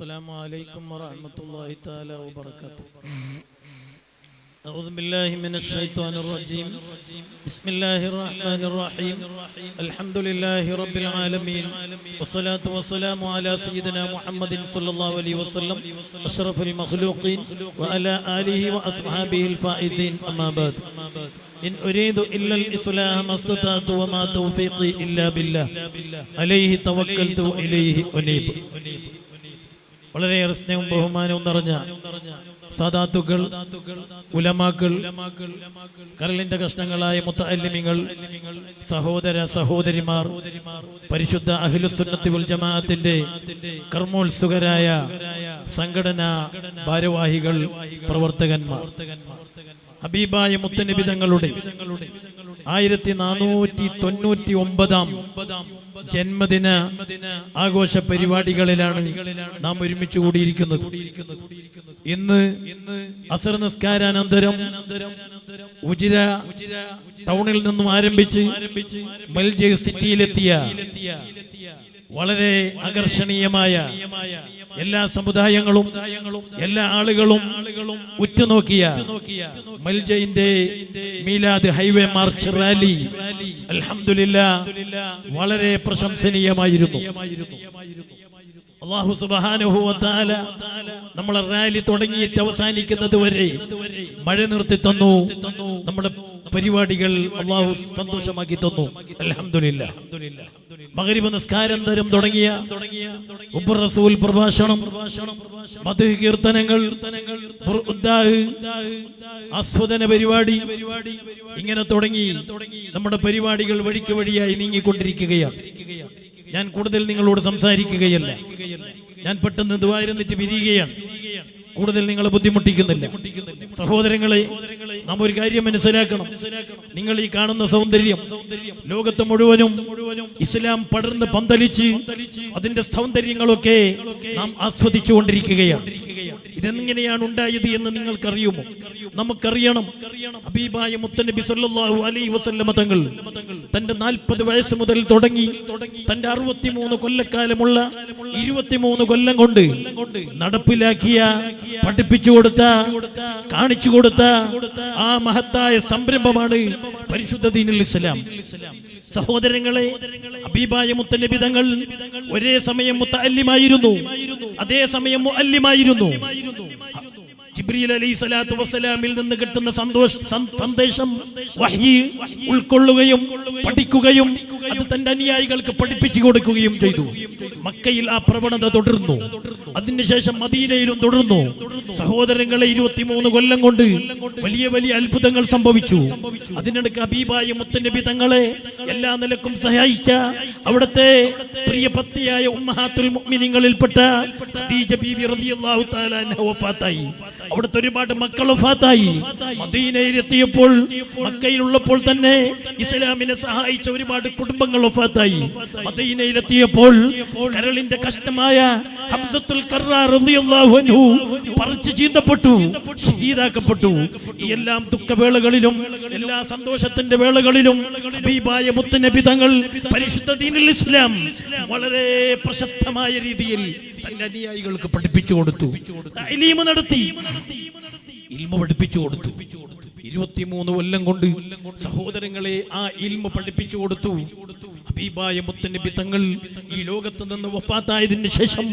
السلام عليكم ورحمة الله تعالى وبركاته. أعوذ بالله من الشيطان الرجيم. بسم الله الرحمن الرحيم. الحمد لله رب العالمين. والصلاة والسلام على سيدنا محمد صلى الله عليه وسلم أشرف المخلوقين وعلى آله وأصحابه الفائزين. أما بعد إن أريد إلا الإصلاح ما أستطعت وما توفيقي إلا بالله. عليه توكلت وإليه أنيب. വളരെയേറെ സ്നേഹവും ബഹുമാനവും നിറഞ്ഞ സദാത്തുക്കൾ ഉലമാക്കൾ കരളിന്റെ കഷ്ണങ്ങളായ മുത്തല്ലിമിങ്ങൾ സഹോദര സഹോദരിമാർ പരിശുദ്ധ അഖിലുസുന്നത്തി ജമാഅത്തിന്റെ കർമ്മോത്സുകരായ സംഘടനാ ഭാരവാഹികൾ പ്രവർത്തകന്മാർ. ഹബീബായ മുത്തനബി തങ്ങളുടെ ആയിരത്തി നാനൂറ്റി തൊണ്ണൂറ്റി ഒമ്പതാം ജന്മദിന ആഘോഷ പരിപാടികളിലാണ് നാം ഒരുമിച്ച് കൂടിയിരിക്കുന്നത്. ഇന്ന് അസർ നിസ്കാരാനന്തരം ഉജിര ടൗണിൽ നിന്നും ആരംഭിച്ച് മൽജേ സിറ്റിയിലെത്തിയ വളരെ ആകർഷണീയമായ എല്ലാ സമുദായങ്ങളും എല്ലാ ആളുകളും ഉറ്റുനോക്കിയ മൽജയിന്റെ മീലാദ് ഹൈവേ മാർച്ച് റാലി അലഹമില്ല വളരെ പ്രശംസനീയമായിരുന്നു. അള്ളാഹു തആല നമ്മളെ റാലി തുടങ്ങിയിട്ട് അവസാനിക്കുന്നത് വരെ മഴ നിർത്തി തന്നു. നമ്മുടെ പരിപാടികൾ അള്ളാഹു സന്തോഷമാക്കി തന്നു. അലഹമില്ല അൽഹംദുലില്ല. മഗ്രിബ് തരം തുടങ്ങിയ റസൂൽ പ്രഭാഷണം മധു കീർത്തനങ്ങൾ ആസ്വദന പരിപാടി ഇങ്ങനെ തുടങ്ങി നമ്മുടെ പരിപാടികൾ വഴിക്ക് വഴിയായി നീങ്ങിക്കൊണ്ടിരിക്കുകയാണ്. ഞാൻ കൂടുതൽ നിങ്ങളോട് സംസാരിക്കുകയല്ല. ഞാൻ പെട്ടെന്ന് ദ്വാരുന്നിട്ട് പിരിയുകയാണ്. കൂടുതൽ നിങ്ങൾ ബുദ്ധിമുട്ടിക്കുന്നില്ല. സഹോദരങ്ങളെ നാം ഒരു കാര്യം മനസ്സിലാക്കണം. നിങ്ങൾ ഈ കാണുന്ന സൗന്ദര്യം ലോകത്ത് മുഴുവനും ഇസ്ലാം പടർന്ന് പന്തലിച്ച് അതിന്റെ സൗന്ദര്യങ്ങളൊക്കെ നാം ആസ്വദിച്ചു കൊണ്ടിരിക്കുകയാണ് ഇതെങ്ങനെയാണ് ഉണ്ടായത് എന്ന് നിങ്ങൾക്കറിയുമോ? നമുക്കറിയണം. അബീബായ മുത്തനബി സല്ലല്ലാഹു അലൈഹി വസല്ലമ തങ്ങൾ തന്റെ നാൽപ്പത് വയസ്സ് മുതൽ തുടങ്ങി തന്റെ അറുപത്തിമൂന്ന് കൊല്ലക്കാലമുള്ള ഇരുപത്തിമൂന്ന് കൊല്ലം കൊണ്ട് നടപ്പിലാക്കിയ പഠിപ്പിച്ചു കൊടുത്ത കാണിച്ചു കൊടുത്ത ആ മഹത്തായ സംരംഭമാണ് പരിശുദ്ധ ദീനുൽ ഇസ്ലാം. സഹോദരങ്ങളെ അബീബായ മുത്തലബിതങ്ങൾ ഒരേ സമയം മുത്തല്ലിമായിരുന്നു അതേ സമയം മുഅല്ലിമായിരുന്നു. ജിബ്രീൽ അലൈഹി സ്വലാത്തു വസ്സലാമിൽ നിന്ന് കിട്ടുന്ന സന്തോഷ സന്ദേശം വഹ്യി ഉൾക്കൊള്ളുകയും പഠിക്കുകയും അത് തന്റെ അനുയായികൾക്ക് പഠിപ്പിച്ചു കൊടുക്കുകയും ചെയ്തു. മക്കയിൽ ആ പ്രവണത തുടർന്നു. അതിനുശേഷം മദീനയിലും തുടർന്നു. സഹോദരങ്ങളെ ഇരുപത്തിമൂന്ന് കൊല്ലം കൊണ്ട് വലിയ വലിയ അത്ഭുതങ്ങൾ സംഭവിച്ചു. അതിനിടയ്ക്ക് അബീബായ മുത്തനബി തങ്ങളെ എല്ലാ നിലക്കും സഹായിച്ച അവിടുത്തെ പ്രിയ പത്നിയായ ഉമ്മഹാത്തുൽ മുഅ്മിനീങ്ങളിൽപ്പെട്ട ഖദീജ ബീവി റളിയല്ലാഹു തആല വഫാത്തായി. അവിടുത്തെ ഒരുപാട് മക്കൾ ഫാത്തായി. മദീനയിലെത്തിയപ്പോൾ മക്കയിലുള്ളപ്പോൾ തന്നെ ഇസ്ലാമിനെ സഹായിച്ച ഒരുപാട് കുടുംബങ്ങൾ ഒഫാത്തായി മദീനയിലെത്തിയപ്പോൾ കരളിന്റെ കഷ്ടമായ ഹംസത്തുൽ ചീന്തപ്പെട്ടു ഷഹീദാക്കപ്പെട്ടു എല്ലാം ദുഃഖവേളകളിലും എല്ലാ സന്തോഷത്തിന്റെ വേളകളിലും ഹബീബായ മുത്തനബി തങ്ങൾ പരിശുദ്ധ ദീനിൽ ഇസ്ലാം വളരെ പ്രശസ്തമായ രീതിയിൽ തന്റെ അനുയായികൾക്ക് പഠിപ്പിച്ചു കൊടുത്തു. തഅലീമ് നടത്തി. ഇൽമ പഠിപ്പിച്ചു കൊടുത്തു. ഇരുപത്തിമൂന്ന് കൊല്ലം കൊണ്ട് സഹോദരങ്ങളെ ആ ഇൽമ പഠിപ്പിച്ചു കൊടുത്തു. ഹബീബായ മുത്തനബി തങ്ങൾ ഈ ലോകത്ത് നിന്ന് വഫാത്തായതിനു ശേഷം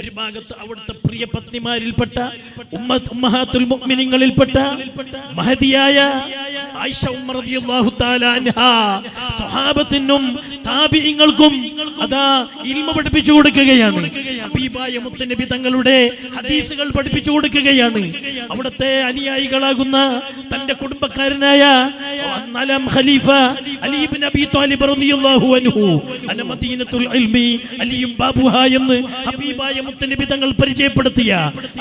ഒരു ഭാഗത്ത് അവിടുത്തെ പ്രിയ പത്നിമാരിൽപ്പെട്ട ഉമ്മ ഉമ്മഹാത്തുൽ മുഅ്മിനീങ്ങളിൽപ്പെട്ട മഹതിയായ ആയിഷ ഉമ്മ റളിയല്ലാഹു തആല അൻഹാ സ്വഹാബത്തിനും താബിഈങ്ങൾക്കും അതാ ഇൽമ പഠിപ്പിച്ചു കൊടുക്കുകയാണ്. മുത്തനബി തങ്ങളുടെ ഹദീസുകൾ പഠിപ്പിച്ചു കൊടുക്കുകയാണ്. അവിടുത്തെ അനുയായികളാകുന്ന തന്റെ കുടുംബക്കാരനായ നാലാം ഖലീഫ അലി ഇബ്നു അബി ത്വാലിബ് റളിയല്ലാഹു അൻഹു. അന മദീനത്തുൽ ഇൽമി അലിയും ബാബുഹ എന്ന് ഹബീബായ മുത്തനബി തങ്ങൾ പരിചയപ്പെടുത്തിയ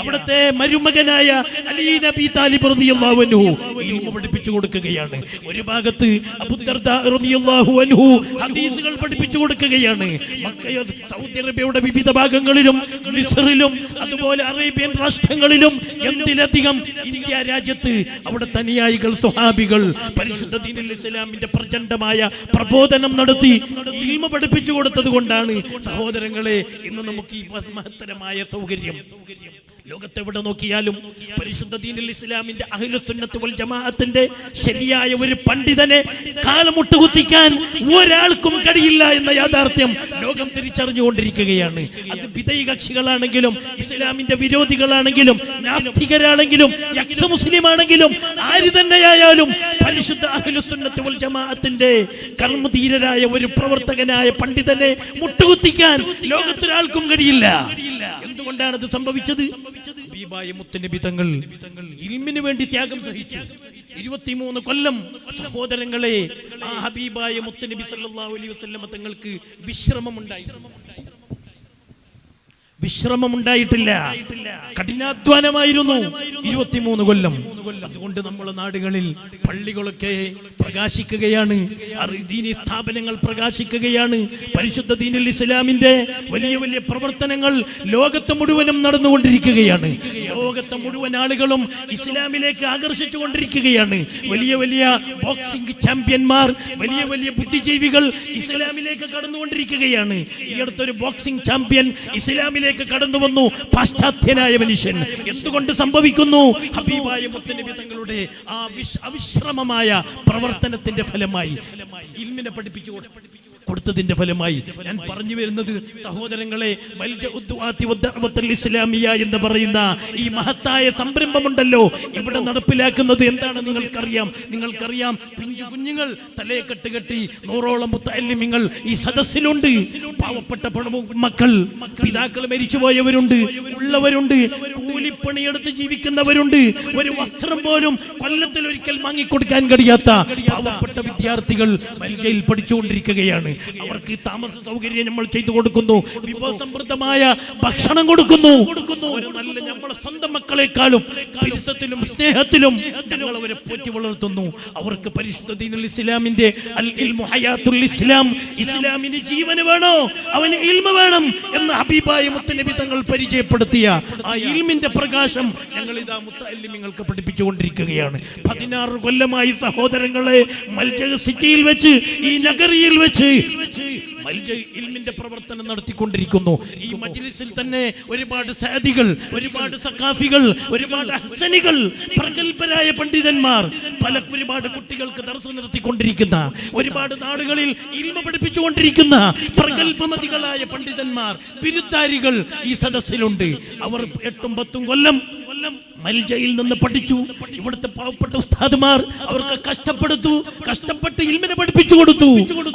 അവിടുത്തെ മരുമകനായ അലി നബി താലിബ് റളിയല്ലാഹു അൻഹു ഇൽമ പഠിപ്പിച്ചു കൊടുക്കുകയാണ്. ഒരു ഭാഗത്ത് അബൂ ദർദാ റളിയല്ലാഹു അൻഹു ഹദീസുകൾ പഠിപ്പിച്ചു കൊടുക്കുകയാണ്. മക്കയോ സൗദി അറേബ്യയുടെ വിവിധ ഭാഗങ്ങളിലും മിസറിലും അതുപോലെ അറേബ്യൻ രാഷ്ട്രങ്ങളിലും എന്തിലധികം ഇന്ത്യ രാജ്യത്ത് അവിടെ തനിയായികൾ സ്വഹാബികൾ പരിശുദ്ധ ദീനുൽ ഇസ്ലാമിന്റെ പ്രചണ്ഡമായ പ്രബോധനം നടത്തി ഇൽമ പഠിപ്പിച്ചു കൊടുത്തത് കൊണ്ടാണ് സഹോദരങ്ങളെ ഇന്ന് നമുക്ക് ഈ മഹത്തരമായ സൗകര്യം. ലോകത്തെവിടെ നോക്കിയാലും പരിശുദ്ധ ദീനുൽ ഇസ്ലാമിന്റെ അഹിലുസുന്നത്ത് വൽ ജമാഅത്തിന്റെ ശരിയായ ഒരു പണ്ഡിതനെ കാലമുട്ട് കുത്തിക്കാൻ ഒരാൾക്കും കഴിയില്ല എന്ന യാഥാർത്ഥ്യം ലോകം തിരിച്ചറിഞ്ഞുകൊണ്ടിരിക്കുകയാണ്. അത് വിധയി കക്ഷികളാണെങ്കിലും ഇസ്ലാമിന്റെ വിരോധികളാണെങ്കിലും നാസ്തികരാണെങ്കിലും യക്ഷ മുസ്ലിം ആണെങ്കിലും ആര് തന്നെയായാലും പരിശുദ്ധ അഹ്ലുസുന്നത്ത് വൽ ജമാഅത്തിന്റെ കർമ്മധീരരായ ഒരു പ്രവർത്തകനായ പണ്ഡിതനെ മുട്ടുകുത്തിക്കാൻ ലോകത്തൊരാൾക്കും കഴിയില്ല. എന്തുകൊണ്ടാണ് ഇത് സംഭവിച്ചത് തങ്ങൾ ഇൽമിന് വേണ്ടി ത്യാഗം സഹിച്ചു. ഇരുപത്തിമൂന്ന് കൊല്ലം സഹോദരങ്ങളെ ആ ഹബീബായ മുത്തനബി സല്ലല്ലാഹു അലൈഹി വസല്ലമ തങ്ങൾക്ക് വിശ്രമമുണ്ടായി. വിശ്രമമുണ്ടായിട്ടില്ല. കഠിനാധ്വാനമായിരുന്നു. ഇരുപത്തിമൂന്ന് കൊല്ലം. അതുകൊണ്ട് നമ്മളെ നാടുകളിൽ പള്ളികളൊക്കെ പ്രകാശിക്കുകയാണ്. ദീനി സ്ഥാപനങ്ങൾ പ്രകാശിക്കുകയാണ്. പരിശുദ്ധ ദീനുൽ ഇസ്ലാമിന്റെ വലിയ വലിയ പ്രവർത്തനങ്ങൾ ലോകത്ത് മുഴുവനും നടന്നുകൊണ്ടിരിക്കുകയാണ്. ലോകത്തെ മുഴുവൻ ആളുകളും ഇസ്ലാമിലേക്ക് ആകർഷിച്ചു കൊണ്ടിരിക്കുകയാണ് വലിയ വലിയ ബോക്സിംഗ് ചാമ്പ്യന്മാർ വലിയ വലിയ ബുദ്ധിജീവികൾ ഇസ്ലാമിലേക്ക് കടന്നുകൊണ്ടിരിക്കുകയാണ്. ഈ അടുത്തൊരു ബോക്സിംഗ് ചാമ്പ്യൻ ഇസ്ലാമിലേക്ക് കടന്നു വന്നു. പാശ്ചാത്യനായ മനുഷ്യൻ എന്തുകൊണ്ട് സംഭവിക്കുന്നു? ഹബീബായ മുത്തനബി തങ്ങളുടെ ആ വിശ്രമമായ അവിശ്രമമായ പ്രവർത്തനത്തിന്റെ ഫലമായി. ഇൽമിനെ പഠിപ്പിച്ചു കൊടു- കൊടുത്തതിന്റെ ഫലമായി ഞാൻ പറഞ്ഞു വരുന്നത് സഹോദരങ്ങളെ ഇസ്ലാമിയ എന്ന് പറയുന്ന ഈ മഹത്തായ സംരംഭമുണ്ടല്ലോ ഇവിടെ നടപ്പിലാക്കുന്നത് എന്താണ് നിങ്ങൾക്കറിയാം. നിങ്ങൾക്കറിയാം പിഞ്ചു കുഞ്ഞുങ്ങൾ തലയെ കെട്ടുകെട്ടി നൂറോളം മുത്തല്ലിമിങ്ങൾ ഈ സദസ്സിലുണ്ട്. പാവപ്പെട്ട മക്കൾ പിതാക്കൾ മരിച്ചുപോയവരുണ്ട് ഉള്ളവരുണ്ട്. കൂലിപ്പണിയെടുത്ത് ജീവിക്കുന്നവരുണ്ട്. ഒരു വസ്ത്രം പോലും കൊല്ലത്തിൽ ഒരിക്കൽ വാങ്ങിക്കൊടുക്കാൻ കഴിയാത്ത പാവപ്പെട്ട വിദ്യാർത്ഥികൾ മൽജയിൽ പഠിച്ചുകൊണ്ടിരിക്കുകയാണ്. അവർക്ക് താമസ സൗകര്യം നമ്മൾ ചെയ്തു കൊടുക്കുന്നു. വിഭവസമൃദ്ധമായ ഭക്ഷണം കൊടുക്കുന്നു. ഒരു നല്ല നമ്മളെ സ്വന്തം മക്കളെക്കാളും പരിസത്തിലും സ്നേഹത്തിലും ഞങ്ങൾ അവരെ പോറ്റി വളർത്തുന്നു. അവർക്ക് പരിശുദ്ധ ഇസ്ലാമിന്റെ അൽ ഇൽമു ഇസ്ലാം ഇസ്ലാമിന് ജീവന് വേണോ? അവന് ഇൽമ വേണം എന്ന് ഹബീബായ മുത്തനബി തങ്ങൾ പരിചയപ്പെടുത്തിയ ആ ഇൽമിന്റെ പ്രകാശം ഞങ്ങൾ ഇതാ മുത്തല്ലിമിങ്ങൾക്ക് പഠിപ്പിച്ചുകൊണ്ടിരിക്കുകയാണ്. പതിനാറ് കൊല്ലമായി സഹോദരങ്ങളെ മൽജ സിറ്റിയിൽ വെച്ച് ഈ നഗരിയിൽ വെച്ച് ഇൽമിന്റെ പ്രവർത്തനം നടത്തിക്കൊണ്ടിരിക്കുന്നു. ഈ മജ്ലിസിൽ തന്നെ ഒരുപാട് സാദികൾ ഒരുപാട് സക്കാഫികൾ ഒരുപാട് ഹസനികൾ പ്രഗത്ഭരായ പണ്ഡിതന്മാർ പല ഒരുപാട് കുട്ടികൾക്ക് ദർശനം നിർത്തിക്കൊണ്ടിരിക്കുന്ന ഒരുപാട് നാടുകളിൽ ഇൽമ പഠിപ്പിച്ചുകൊണ്ടിരിക്കുന്ന പ്രഗത്ഭമതികളായ പണ്ഡിതന്മാർ ബിരുദ്ധാരികൾ ഈ സദസ്സിലുണ്ട്. അവർ എട്ടും പത്തും കൊല്ലം കൊല്ലം മൽജയിൽ നിന്ന് പഠിച്ചു. ഇവിടുത്തെ പാവപ്പെട്ട ഉസ്താദുമാർ അവർക്ക് കഷ്ടപ്പെടുത്തു കഷ്ടപ്പെട്ട് ഇൽമിനെ പഠിപ്പിച്ചു കൊടുത്തു.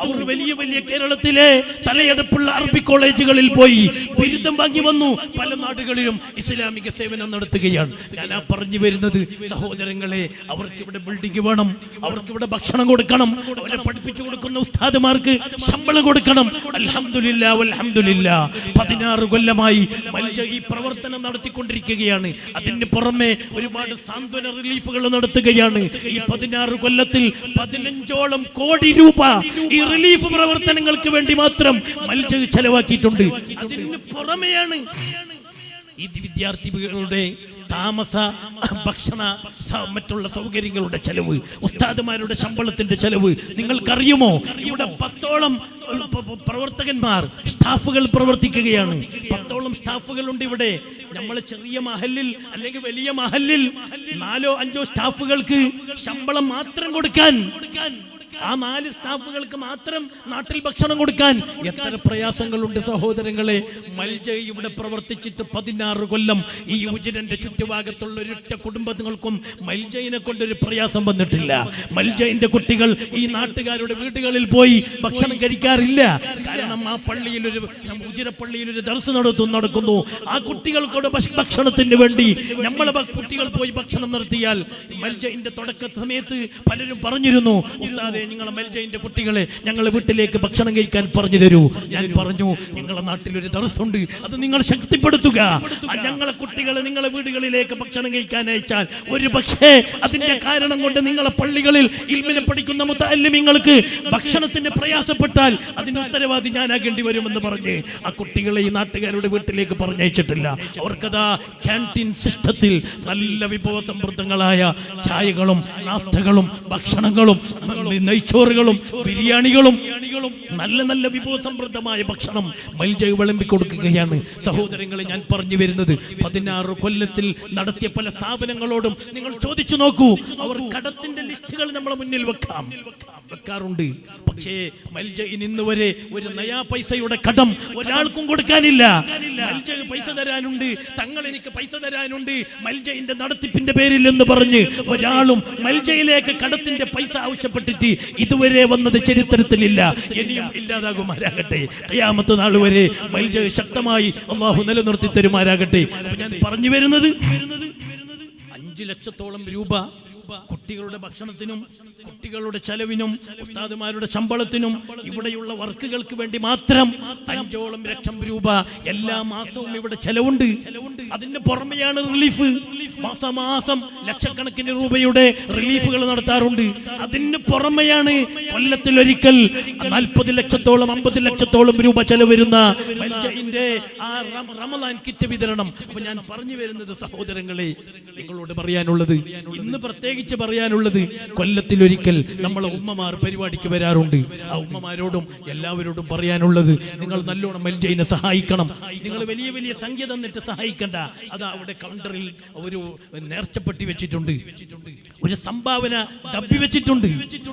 അവർ വലിയ വലിയ കേരളത്തിലെ തലയെടുപ്പുള്ള അറബി കോളേജുകളിൽ പോയി ബിരുദം വാങ്ങി വന്നു. പല നാടുകളിലും ഇസ്ലാമിക സേവനം നടത്തുകയാണ്. ഞാൻ ആ പറഞ്ഞു വരുന്നത് സഹോദരങ്ങളെ അവർക്ക് ഇവിടെ ബിൽഡിംഗ് വേണം അവർക്ക് ഇവിടെ ഭക്ഷണം കൊടുക്കണം അവരെ പഠിപ്പിച്ചു കൊടുക്കുന്ന ഉസ്താദുമാർക്ക് ശമ്പളം കൊടുക്കണം. അൽഹംദുലില്ലാ വൽഹംദുലില്ലാ. പതിനാറ് കൊല്ലമായി മൽജ ഈ പ്രവർത്തനം നടത്തിക്കൊണ്ടിരിക്കുകയാണ്. അതിന് പുറമെ ഒരുപാട് സാന്ത്വന റിലീഫുകൾ നടത്തുകയാണ്. ഈ പതിനാറ് കൊല്ലത്തിൽ പതിനഞ്ചോളം കോടി രൂപ ഈ റിലീഫ് പ്രവർത്തനങ്ങൾക്ക് വേണ്ടി മാത്രം മൽജ ചെലവാക്കിയിട്ടുണ്ട്. അതിന് പുറമെയാണ് ഈ വിദ്യാർത്ഥികളുടെ താമസ ഭക്ഷണ മറ്റുള്ള സൗകര്യങ്ങളുടെ ചെലവ് ഉസ്താദുമാരുടെ ശമ്പളത്തിന്റെ ചെലവ്. നിങ്ങൾക്കറിയുമോ? ഇവിടെ പത്തോളം പ്രവർത്തകന്മാർ സ്റ്റാഫുകൾ പ്രവർത്തിക്കുകയാണ്. പത്തോളം സ്റ്റാഫുകളുണ്ട് ഇവിടെ. നമ്മൾ ചെറിയ മഹലിൽ അല്ലെങ്കിൽ വലിയ മഹലിൽ നാലോ അഞ്ചോ സ്റ്റാഫുകൾക്ക് ശമ്പളം മാത്രം കൊടുക്കാൻ കൊടുക്കാൻ ആ നാല് സ്റ്റാഫുകൾക്ക് മാത്രം നാട്ടിൽ ഭക്ഷണം കൊടുക്കാൻ എത്ര പ്രയാസങ്ങളുണ്ട് സഹോദരങ്ങളെ. മൽജ ഇവിടെ പ്രവർത്തിച്ചിട്ട് പതിനാറ് കൊല്ലം ഈ യുവജനന്റെ ചുറ്റുഭാഗത്തുള്ള ഒരൊറ്റ കുടുംബങ്ങൾക്കും മൽജയിനെ കൊണ്ടൊരു പ്രയാസം വന്നിട്ടില്ല. മൽജയിന്റെ കുട്ടികൾ ഈ നാട്ടുകാരുടെ വീടുകളിൽ പോയി ഭക്ഷണം കഴിക്കാറില്ല. കാരണം ആ പള്ളിയിൽ ഒരു ഉജിരപ്പള്ളിയിൽ ഒരു ദർശനം നടത്തും നടക്കുന്നു. ആ കുട്ടികൾക്കൂടെ ഭക്ഷ- ഭക്ഷണത്തിന് വേണ്ടി നമ്മളെ കുട്ടികൾ പോയി ഭക്ഷണം നടത്തിയാൽ മൽജയിന്റെ തുടക്ക സമയത്ത് പലരും പറഞ്ഞിരുന്നു ഉസ്താദെ നിങ്ങളെ മെൽജയിന്റെ കുട്ടികളെ ഞങ്ങൾ വീട്ടിലേക്ക് ഭക്ഷണം കഴിക്കാൻ പറഞ്ഞു തരൂ. ഞാൻ പറഞ്ഞു നിങ്ങളുടെ നാട്ടിൽ ഒരു ദർസുണ്ട് അത് നിങ്ങൾ ശക്തിപ്പെടുത്തുക. ഞങ്ങളെ കുട്ടികളെ നിങ്ങളെ വീടുകളിലേക്ക് ഭക്ഷണം കഴിക്കാൻ അയച്ചാൽ ഒരു പക്ഷേ അതിന്റെ കാരണം കൊണ്ട് നിങ്ങളെ പള്ളികളിൽ ഇൽമിനെ പഠിക്കുന്ന മുത്തല്ലിമിങ്ങൾക്ക് ഭക്ഷണത്തിന്റെ പ്രയാസപ്പെട്ടാൽ അതിന് ഉത്തരവാദി ഞാനാകേണ്ടി വരുമെന്ന് പറഞ്ഞ് ആ കുട്ടികളെ ഈ നാട്ടുകാരുടെ വീട്ടിലേക്ക് പറഞ്ഞയച്ചിട്ടില്ല. അവർക്കതാ ക്യാന്റീൻ സിസ്റ്റത്തിൽ നല്ല വിഭവ സമൃദ്ധങ്ങളായ ചായകളും നാസ്തകളും ഭക്ഷണങ്ങളും നെയ്ച്ചോറുകളും ബിരിയാണികളും നല്ല നല്ല വിഭവ സമൃദ്ധമായ ഭക്ഷണം മൽജ വിളമ്പി കൊടുക്കുകയാണ്. സഹോദരങ്ങളെ ഞാൻ പറഞ്ഞു വരുന്നത് പതിനാറ് കൊല്ലത്തിൽ നടത്തിയ പല സ്ഥാപനങ്ങളോടും നിങ്ങൾ ചോദിച്ചു നോക്കൂ. അവർ കടത്തിന്റെ ലിസ്റ്റുകൾ നമ്മളെ മുന്നിൽ വെക്കാം. വെക്കാറുണ്ട്. പക്ഷേ മൽജൈ ഇന്ന് വരെ ഒരു നയാ പൈസയുടെ കടം ഒരാൾക്കും കൊടുക്കാനില്ല. മൽജ പൈസ തരാനുണ്ട്. തങ്ങൾ എനിക്ക് പൈസ തരാനുണ്ട്. മൽജയിന്റെ നടത്തിപ്പിന്റെ പേരിൽ എന്ന് പറഞ്ഞ് ഒരാളും മൽജയിലേക്ക് കടത്തിന്റെ പൈസ ആവശ്യപ്പെട്ടിട്ട് ഇതുവരെ വന്നത് ചരിത്രത്തിലില്ല. ഇനിയും ഇല്ലാതാകുമാരാകട്ടെ. കയ്യാമത്ത് നാൾ വരെ ശക്തമായി അള്ളാഹു നിലനിർത്തി തരുമാരാകട്ടെ. ഞാൻ പറഞ്ഞു വരുന്നത് അഞ്ചു ലക്ഷത്തോളം രൂപ കുട്ടികളുടെ ഭക്ഷണത്തിനും കുട്ടികളുടെ ചെലവിനും ഉസ്താദുമാരുടെ ശമ്പളത്തിനും ഇവിടെയുള്ള വർക്കുകൾക്ക് വേണ്ടി മാത്രം അഞ്ചോളം ലക്ഷം രൂപ എല്ലാ മാസവും ഇവിടെ ചെലവുണ്ട്. അതിന് പുറമെയാണ് റിലീഫ്. മാസമാസം ലക്ഷക്കണക്കിന് രൂപയുടെ റിലീഫുകൾ നടത്താറുണ്ട്. അതിന് പുറമെയാണ് കൊല്ലത്തിൽ ഒരിക്കൽ നാൽപ്പത് ലക്ഷത്തോളം അമ്പത് ലക്ഷത്തോളം രൂപ ചെലവ് വരുന്ന കിറ്റ് വിതരണം. അപ്പൊ ഞാൻ പറഞ്ഞു വരുന്നത് സഹോദരങ്ങളെ നിങ്ങളോട് പറയാനുള്ളത്. ഇന്ന് പ്രത്യേകിച്ച് പറയാനുള്ളത് കൊല്ലത്തിൽ ഒരിക്കൽ നമ്മളെ ഉമ്മമാർ പരിപാടിക്ക് വരാറുണ്ട്. ആ ഉമ്മമാരോടും എല്ലാവരോടും പറയാനുള്ളത് നിങ്ങൾ നല്ലോണം മൽജയിനെ സഹായിക്കണം. നിങ്ങൾ വലിയ വലിയ സംഖ്യ തന്നിട്ട് സഹായിക്കണ്ട. അത് അവിടെ കൗണ്ടറിൽ ഒരു നേർച്ചപ്പെട്ടി വെച്ചിട്ടുണ്ട്. ഒരു സംഭാവന ഡബ്ബി വെച്ചിട്ടുണ്ട്.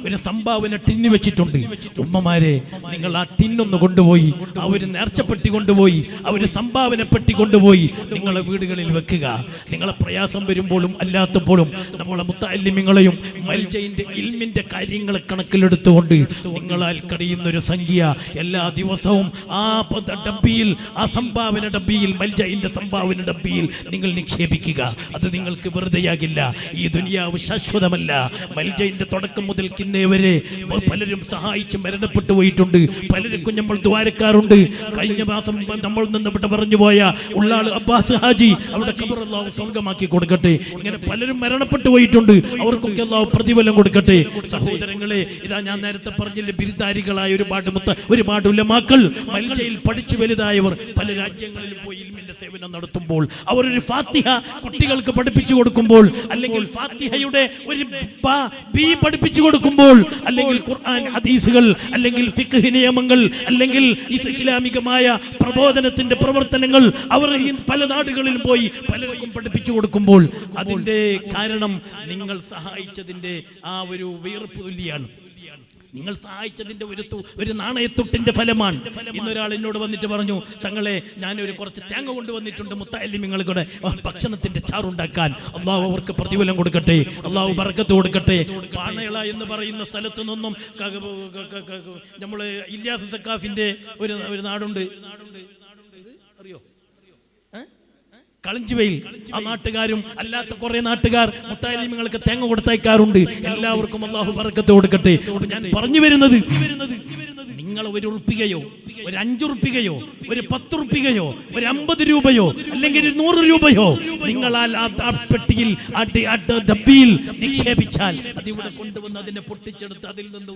ഒരു സംഭാവന ടിന്ന് വെച്ചിട്ടുണ്ട്. ഉമ്മമാരെ നിങ്ങൾ ആ ടിന്നൊന്ന് കൊണ്ടുപോയി ആ ഒരു നേർച്ചപ്പെട്ടി കൊണ്ടുപോയി ആ ഒരു സംഭാവന പെട്ടി കൊണ്ടുപോയി നിങ്ങളെ വീടുകളിൽ വെക്കുക. നിങ്ങളെ പ്രയാസം വരുമ്പോഴും അല്ലാത്തപ്പോഴും നമ്മളെ മുത്താലിമ്യങ്ങളെയും മൽജയിന്റെ ഇൽമിന്റെ കാര്യങ്ങൾ കണക്കിലെടുത്തുകൊണ്ട് നിങ്ങളാൽ കഴിയുന്ന ഒരു സംഖ്യ എല്ലാ ദിവസവും ആ ഡബ്ബിയിൽ ആ സംഭാവന ഡബ്ബിയിൽ മൽജയിന്റെ സംഭാവന ഡബ്ബിയിൽ നിങ്ങൾ നിക്ഷേപിക്കുക. അത് നിങ്ങൾക്ക് വെറുതെയാകില്ല. ഈ ദുനിയാവ് ശാശ്വതമല്ല. മൽജയിന്റെ തുടക്കം മുതൽ കിന്നേ വരെ പലരും സഹായിച്ച് മരണപ്പെട്ടു പോയിട്ടുണ്ട്. പലരും നമ്മൾ ദ്വാരക്കാറുണ്ട് കഴിഞ്ഞ മാസം നമ്മൾ നിന്നപ്പെട്ട് പറഞ്ഞു പോയ ഉള്ളാൾ അബ്ബാസ് ഹാജി അവിടെ അല്ലാഹു സ്വർഗമാക്കി കൊടുക്കട്ടെ. ഇങ്ങനെ പലരും മരണപ്പെട്ടു പോയിട്ടുണ്ട്. അവർക്കൊക്കെ അള്ളാഹു പ്രതിഫലം കൊടുക്കട്ടെ. സഹോദരങ്ങളെ ഇതാ ഞാൻ നേരത്തെ പറഞ്ഞില്ലേ ബിരുദാരികളായ ഒരുപാട് മുത്ത ഒരുപാട് ഉലമാക്കൾ മൽജയിൽ പഠിച്ചു വലുതായവർ. പല രാജ്യങ്ങളിലും പോയി സേവനം നടത്തുമ്പോൾ അവർ ഒരു ഫാത്തിഹ കുട്ടികൾക്ക് പഠിപ്പിച്ചു കൊടുക്കുമ്പോൾ അല്ലെങ്കിൽ ഫാത്തിഹയുടെ ഒരു ബ- പഠിപ്പിച്ചു കൊടുക്കുമ്പോൾ അല്ലെങ്കിൽ ഖുർആൻ ഹദീസുകൾ അല്ലെങ്കിൽ ഫിഖ് നിയമങ്ങൾ അല്ലെങ്കിൽ ഇസ്ലാമികമായ പ്രബോധനത്തിന്റെ പ്രവർത്തനങ്ങൾ അവർ പല നാടുകളിൽ പോയി പലർക്കും പഠിപ്പിച്ചു കൊടുക്കുമ്പോൾ അതിന്റെ കാരണം നിങ്ങൾ സഹായിച്ചതിന്റെ ആ ഒരു വിയർപ്പ് തുല്യാണ്. നിങ്ങൾ സഹായിച്ചതിന്റെ ഒരു ഒരു നാണയത്തൊട്ടിന്റെ ഫലമാണ്. ഇന്നൊരാൾ എന്നോട് വന്നിട്ട് പറഞ്ഞു തങ്ങളെ ഞാനൊരു കുറച്ച് തേങ്ങ കൊണ്ടുവന്നിട്ടുണ്ട് മുത്തായാലും നിങ്ങൾ കൂടെ. ഭക്ഷണത്തിന്റെ ചാറുണ്ടാക്കാൻ അള്ളാഹു അവർക്ക് പ്രതിഫലം കൊടുക്കട്ടെ അള്ളാഹു ബർക്കത്ത് കൊടുക്കട്ടെ. പാണയള എന്ന് പറയുന്ന സ്ഥലത്തു നിന്നും നമ്മൾ ഇല്ലാസ് സക്കാഫിന്റെ ഒരു ഒരു നാടുണ്ട്. കളഞ്ചുവയിൽ ആ നാട്ടുകാരും അല്ലാത്ത കുറെ നാട്ടുകാർ മുത്താലിമ്യങ്ങൾക്ക് തേങ്ങ കൊടുത്തയക്കാറുണ്ട്. എല്ലാവർക്കും അള്ളാഹു ബർക്കത്ത് കൊടുക്കട്ടെ. ഞാൻ പറഞ്ഞു വരുന്നത് നിങ്ങൾ ഒരു ഉറുപ്പികയോ ഒരു അഞ്ചുറുപ്പികയോ ഒരു പത്തുറുപ്പികയോ ഒരു അമ്പത് രൂപയോ അല്ലെങ്കിൽ ഒരു നൂറ് രൂപയോ നിങ്ങൾ ആ പെട്ടിയിൽ ഡബ്ബിയിൽ നിക്ഷേപിച്ചാൽ അതിവിടെ കൊണ്ടുവന്ന് അതിനെ പൊട്ടിച്ചെടുത്ത് അതിൽ നിന്ന്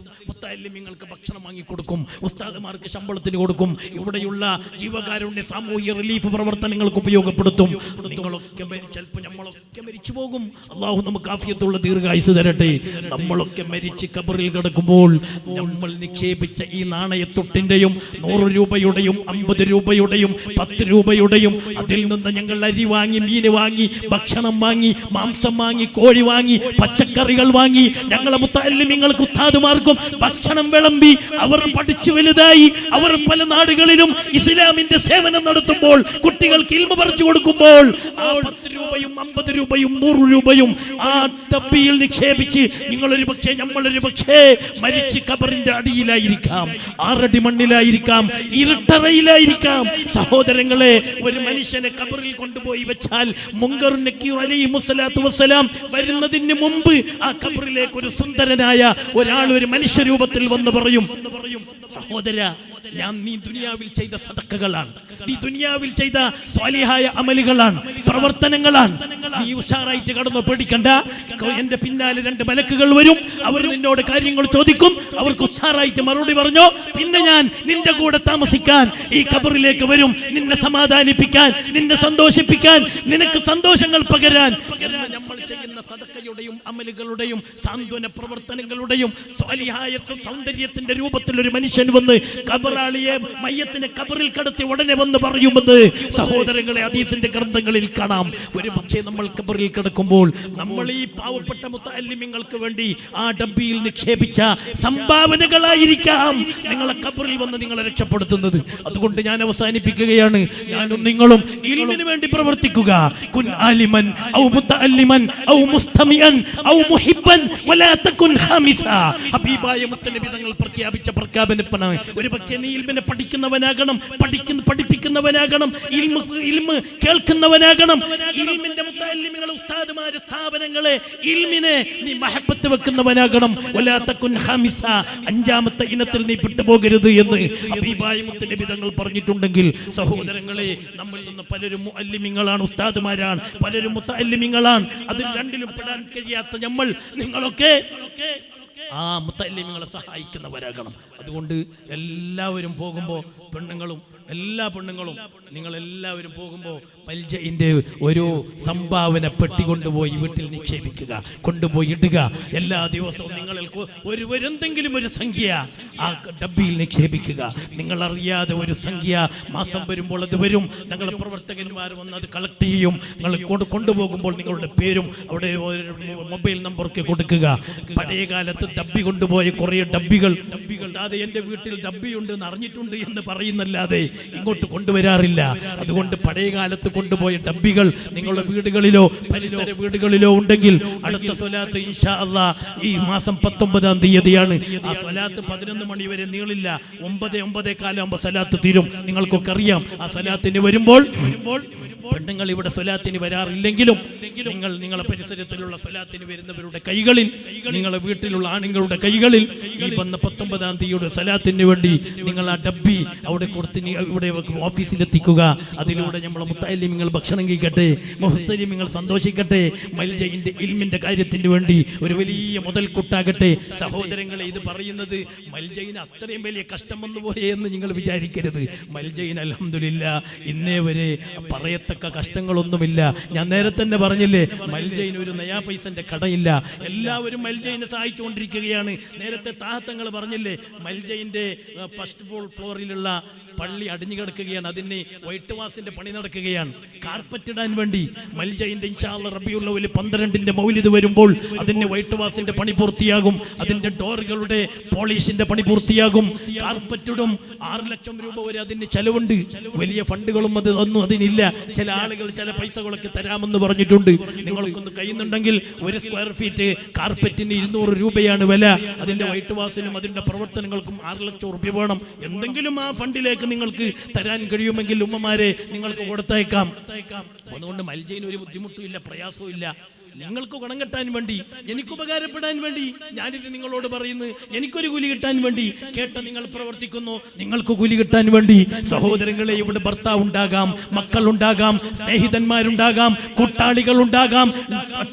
നിങ്ങൾക്ക് ഭക്ഷണം വാങ്ങിക്കൊടുക്കും ഉസ്താദുമാർക്ക് ശമ്പളത്തിന് കൊടുക്കും ഇവിടെയുള്ള ജീവകാരുണ്യ സാമൂഹ്യ റിലീഫ് പ്രവർത്തനങ്ങൾക്ക് ഉപയോഗപ്പെടുത്തും. നിങ്ങളൊക്കെ ചിലപ്പോൾ നമ്മളൊക്കെ മരിച്ചു പോകും. അള്ളാഹു നമുക്ക് ആഫിയത്തുള്ള ദീർഘായുസ് തരട്ടെ. നമ്മളൊക്കെ മരിച്ച് കബറിൽ കിടക്കുമ്പോൾ നമ്മൾ നിക്ഷേപിച്ച ഈ നാണയത്തൊട്ടിന്റെയും നൂറ് രൂപയുടെയും അമ്പത് രൂപയുടെയും പത്ത് രൂപയുടെയും അതിൽ നിന്ന് ഞങ്ങൾ അരി വാങ്ങി മീന് വാങ്ങി ഭക്ഷണം വാങ്ങി മാംസം വാങ്ങി കോഴി വാങ്ങി പച്ചക്കറികൾ വാങ്ങി. ഞങ്ങളെ മുത്തല്ലിമിങ്ങൾക്ക് ഉസ്താദുമാർക്കും ഭക്ഷണം വിളമ്പി അവർ പഠിച്ചു വലുതായി. അവർ പല നാടുകളിലും ഇസ്ലാമിന്റെ സേവനം നടത്തുമ്പോൾ കുട്ടികൾക്ക് ഇൽമ പറിച്ചു കൊടുക്കുമ്പോൾ ആ പത്ത് രൂപയും അമ്പത് രൂപയും നൂറ് രൂപയും ആ തപ്പിയിൽ നിക്ഷേപിച്ച് നിങ്ങളൊരു പക്ഷേ നമ്മളൊരു പക്ഷേ മരിച്ച് കബറിന്റെ അടിയിലായിരിക്കാം ആറടി മണ്ണിലായിരിക്കാം. ഇരുട്ടറയിലായിരിക്കാം. സഹോദരങ്ങളെ ഒരു മനുഷ്യനെ കബറിൽ കൊണ്ടുപോയി വെച്ചാൽ മുസ്സലാത്തു വസ്സലാം വരുന്നതിന് മുമ്പ് ആ കബറിലേക്ക് ഒരു സുന്ദരനായ ഒരാൾ ഒരു മനുഷ്യരൂപത്തിൽ വന്ന് പറയും. സഹോദര ഞാൻ നീ ദുനിയാവിൽ ചെയ്ത സദക്കകളാണ്. നീ ദുനിയാവിൽ ചെയ്ത സ്വാലിഹായ അമലുകളാണ്. പ്രവർത്തനങ്ങളാണ്. നീ ഉഷാറായിട്ട് കടന്നു പേടിക്കണ്ട. എന്റെ പിന്നാലെ രണ്ട് മലക്കുകൾ വരും. അവർ നിന്നോട് കാര്യങ്ങൾ ചോദിക്കും. അവർക്ക് ഉഷാറായിട്ട് മറുപടി പറഞ്ഞോ? പിന്നെ ഞാൻ നിന്റെ കൂടെ താമസിക്കാൻ ഈ കബറിലേക്ക് വരും. നിന്നെ സമാധാനിപ്പിക്കാൻ നിന്നെ സന്തോഷിപ്പിക്കാൻ നിനക്ക് സന്തോഷങ്ങൾ പകരാൻ. എന്ന് നമ്മൾ ചെയ്യുന്ന സദക്കയുടെയും അമലുകളുടെയും സാന്ത്വന പ്രവർത്തനങ്ങളുടെയും സ്വാലിഹായ സൗന്ദര്യത്തിന്റെ രൂപത്തിൽ ഒരു മനുഷ്യൻ വന്ന് കബറാളിയെ മയ്യത്തിനെ കബറിൽ കടത്തി ഉടനെ വന്ന് പറയുമെന്ന് സഹോദരങ്ങളെ അദീഫിന്റെ ഗ്രന്ഥങ്ങളിൽ കാണാം. ഒരു പക്ഷേ നമ്മൾ കബറിൽ കിടക്കുമ്പോൾ നമ്മൾ ഈ പാവപ്പെട്ട മുത്തല്ലിമ്യങ്ങൾക്ക് വേണ്ടി ആ ഡബ്ബിയിൽ നിക്ഷേപിച്ച സംഭാവനകളായിരിക്കാം നിങ്ങളെ കബറിൽ വന്ന് നിങ്ങളെ രക്ഷപ്പെടുത്തുന്നത്. അതുകൊണ്ട് ഞാൻ അവസാനിപ്പിക്കുകയാണ്. ഞാനും നിങ്ങളും ഇൽമിന് വേണ്ടി പ്രവർത്തിക്കുക. ഔ ഔ ഔ വലാ തകുൻ ഹബീബായ തങ്ങൾ പ്രഖ്യാപിച്ച പ്രഖ്യാപനപ്പനാണ് ഒരു പക്ഷേ നീ ഇൽമിനെ പഠിക്കുന്നവനാകണം പഠിക്കുന്ന പഠിപ്പിക്കുന്നവനാകണം ഇൽമ ഇൽമ കേൾക്കുന്നവനാകണം. ഇൽമിന്റെ മുത്തഅല്ലിമികളെ ഉസ്താദുമാരെ സ്ഥാപനങ്ങളെ ഇൽമിനെ നീ മഹബത്ത് വെക്കുന്നവനാകണം. വലാത്ത കുൻ ഖാമിസ അഞ്ചാമത്തെ ഇനത്തിൽ നീ പെട്ടുപോകരുത് എന്ന് അബീബായ മുത്തനബി തങ്ങൾ പറഞ്ഞിട്ടുണ്ടെങ്കിൽ സഹോദരങ്ങളെ നമ്മളിൽ നിന്ന് പലരും അല്ലിമിങ്ങളാണ് ഉസ്താദുമാരാണ് പലരും മുത്തല്ലിമിങ്ങളാണ്. അതിൽ രണ്ടിലും പെടാൻ കഴിയാത്ത നമ്മൾ നിങ്ങളൊക്കെ ആ മുത്തല്ലിമിങ്ങളെ സഹായിക്കുന്നവരാകണം. അതുകൊണ്ട് എല്ലാവരും പോകുമ്പോൾ പെണ്ണുങ്ങളും എല്ലാ പെണ്ണുങ്ങളും നിങ്ങളെല്ലാവരും പോകുമ്പോൾ പൽജയിന്റെ ഒരു സംഭാവന പെട്ടി കൊണ്ടുപോയി വീട്ടിൽ നിക്ഷേപിക്കുക കൊണ്ടുപോയി ഇടുക. എല്ലാ ദിവസവും നിങ്ങൾ ഒരു എന്തെങ്കിലും ഒരു സംഖ്യ ആ ഡബ്ബിയിൽ നിക്ഷേപിക്കുക. നിങ്ങൾ അറിയാതെ ഒരു സംഖ്യ മാസം വരുമ്പോൾ അത് വരും. ഞങ്ങൾ പ്രവർത്തകന്മാർ വന്ന് അത് കളക്ട് ചെയ്യും. നിങ്ങൾ കൊണ്ട് കൊണ്ടുപോകുമ്പോൾ നിങ്ങളുടെ പേരും അവിടെ മൊബൈൽ മൊബൈൽ നമ്പറൊക്കെ കൊടുക്കുക. പഴയ കാലത്ത് ഡബ്ബി കൊണ്ടുപോയ കുറേ ഡബ്ബികൾ. ഡബ്ബികൾ അതെ എന്റെ വീട്ടിൽ ഡബ്ബിയുണ്ട് എന്ന് അറിഞ്ഞിട്ടുണ്ട് എന്ന് പറയുന്നല്ലാതെ ഇങ്ങോട്ട് കൊണ്ടുവരാറില്ല. അതുകൊണ്ട് പഴയ കാലത്ത് കൊണ്ടുപോയ ഡബ്ബികൾ നിങ്ങളുടെ വീടുകളിലോ പരിസര വീടുകളിലോ ഉണ്ടെങ്കിൽ അടുത്ത സ്വലാത്ത് ഇൻഷാ ഈ മാസം പത്തൊമ്പതാം തീയതിയാണ്. ആ സ്വലാത്ത് പതിനൊന്ന് മണി വരെ നീളില്ല. ഒമ്പത് ഒമ്പതേ കാലാകുമ്പോൾ സ്വലാത്ത് തീരും. നിങ്ങൾക്കൊക്കെ അറിയാം. ആ വരുമ്പോൾ വരുമ്പോൾ പെണ്ണുങ്ങൾ ഇവിടെ സ്വലാത്തിന് വരാറില്ലെങ്കിലും നിങ്ങൾ നിങ്ങളുടെ പരിസരത്തിലുള്ള സ്വലാത്തിന് വരുന്നവരുടെ കൈകളിൽ നിങ്ങളുടെ വീട്ടിലുള്ള ആണുങ്ങളുടെ കൈകളിൽ ഈ വന്ന പത്തൊമ്പതാം തീയതിയുടെ സ്വലാത്തിന് വേണ്ടി നിങ്ങൾ ആ ഡബ്ബി അവിടെ കൊടുത്ത് ഇവിടെ ഓഫീസിലെത്തിക്കുക. അതിലൂടെ നമ്മളെ മുത്താലിമിങ്ങൾ ഭക്ഷണം കഴിക്കട്ടെ മുഹത്തലിമിങ്ങൾ സന്തോഷിക്കട്ടെ മൽജയിന്റെ ഇൽമിന്റെ കാര്യത്തിന് വേണ്ടി ഒരു വലിയ മുതൽക്കൂട്ടാകട്ടെ. സഹോദരങ്ങളെ ഇത് പറയുന്നത് മൽജയിന് അത്രയും വലിയ കഷ്ടം വന്നു പോയേ എന്ന് നിങ്ങൾ വിചാരിക്കരുത്. മൽജയിൻ അലഹമില്ല ഇന്നേ വരെ പറയത്തക്ക കഷ്ടങ്ങളൊന്നുമില്ല. ഞാൻ നേരത്തെ തന്നെ പറഞ്ഞില്ലേ മൽജയിൻ ഒരു നയാ പൈസന്റെ കടയില്ല. എല്ലാവരും മൽജയിനെ സഹായിച്ചുകൊണ്ടിരിക്കുകയാണ്. നേരത്തെ താഹത്തങ്ങൾ പറഞ്ഞില്ലേ മൽജയിന്റെ ഫസ്റ്റ് ഫ്ലോറിലുള്ള പള്ളി അടിഞ്ഞു കിടക്കുകയാണ്. അതിന് വൈറ്റ് വാസിന്റെ പണി നടക്കുകയാണ്. കാർപ്പറ്റ് ഇടാൻ വേണ്ടി മൽജയിന്റെ ഇൻഷാല്ല റബിയുള്ളവൽ പന്ത്രണ്ടിന്റെ മൗലിത് വരുമ്പോൾ അതിന് വൈറ്റ് വാസിന്റെ പണി പൂർത്തിയാകും. അതിന്റെ ഡോറുകളുടെ പോളീഷിന്റെ പണി പൂർത്തിയാകും. കാർപ്പറ്റിടും ആറ് ലക്ഷം രൂപ വരെ അതിന് ചെലവുണ്ട്. വലിയ ഫണ്ടുകളും അത് ഒന്നും അതിനില്ല. ചില ആളുകൾ ചില പൈസകളൊക്കെ തരാമെന്ന് പറഞ്ഞിട്ടുണ്ട്. നിങ്ങൾക്കൊന്ന് കഴിയുന്നുണ്ടെങ്കിൽ ഒരു സ്ക്വയർ ഫീറ്റ് കാർപ്പറ്റിന് ഇരുന്നൂറ് രൂപയാണ് വില. അതിന്റെ വൈറ്റ് വാസിനും അതിന്റെ പ്രവർത്തനങ്ങൾക്കും ആറ് ലക്ഷം രൂപ വേണം. എന്തെങ്കിലും ആ ഫണ്ടിലേക്ക് നിങ്ങൾക്ക് തരാൻ കഴിയുമെങ്കിൽ ഉമ്മമാരെ നിങ്ങൾക്ക് കൊടുത്തേക്കാം അതുകൊണ്ട് മൽജയിന് ഒരു ബുദ്ധിമുട്ടും ഇല്ല പ്രയാസവും ഇല്ല നിങ്ങൾക്ക് ഗുണം കിട്ടാൻ വേണ്ടി എനിക്ക് ഉപകാരപ്പെടാൻ വേണ്ടി ഞാനിത് നിങ്ങളോട് പറയുന്നു. എനിക്കൊരു കൂലി കിട്ടാൻ വേണ്ടി കേട്ട നിങ്ങൾ പ്രവർത്തിക്കുന്നു. നിങ്ങൾക്ക് കൂലി കിട്ടാൻ വേണ്ടി സഹോദരങ്ങളെ ഇവിടെ ഭർത്താവ് ഉണ്ടാകാം മക്കൾ ഉണ്ടാകാം സ്നേഹിതന്മാരുണ്ടാകാം കൂട്ടാളികൾ ഉണ്ടാകാം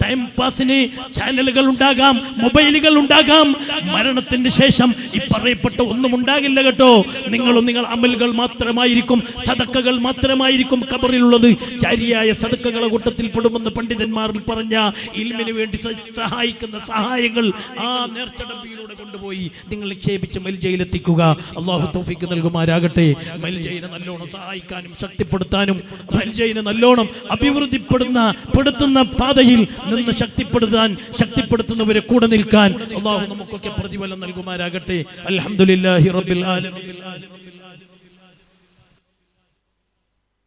ടൈം പാസിന് ചാനലുകൾ ഉണ്ടാകാം മൊബൈലുകൾ ഉണ്ടാകാം മരണത്തിന് ശേഷം ഈ പറയപ്പെട്ട ഒന്നും ഉണ്ടാകില്ല കേട്ടോ. നിങ്ങളും നിങ്ങൾ അമലുകൾ മാത്രമായിരിക്കും സതക്കകൾ മാത്രമായിരിക്കും കബറിലുള്ളത് ചാരിയായ സതക്കകളെ കൂട്ടത്തിൽ പെടുമെന്ന് പണ്ഡിതന്മാരിൽ പറഞ്ഞ ഇൽമിന് വേണ്ടി സഹായിക്കുന്ന സഹായങ്ങൾ ആ നേർച്ചടമ്പിയിലൂടെ കൊണ്ടുപോയി നിങ്ങൾ നിക്ഷേപിച്ച് മൽജയിലെത്തിക്കുക. അള്ളാഹു തോഫിക്ക് നൽകുമാരാകട്ടെ മൽജയിനെ നല്ലോണം സഹായിക്കാനും ശക്തിപ്പെടുത്താനും മൽജയിനെ നല്ലോണം അഭിവൃദ്ധിപ്പെടുന്ന പെടുത്തുന്ന പാതയിൽ നിന്ന് ശക്തിപ്പെടുത്താൻ ശക്തിപ്പെടുത്തുന്നവരെ കൂടെ നിൽക്കാൻ അള്ളാഹു നമുക്കൊക്കെ പ്രതിഫലം നൽകുമാരാകട്ടെ അൽഹംദുലില്ലാഹി റബ്ബിൽ ആലമീൻ.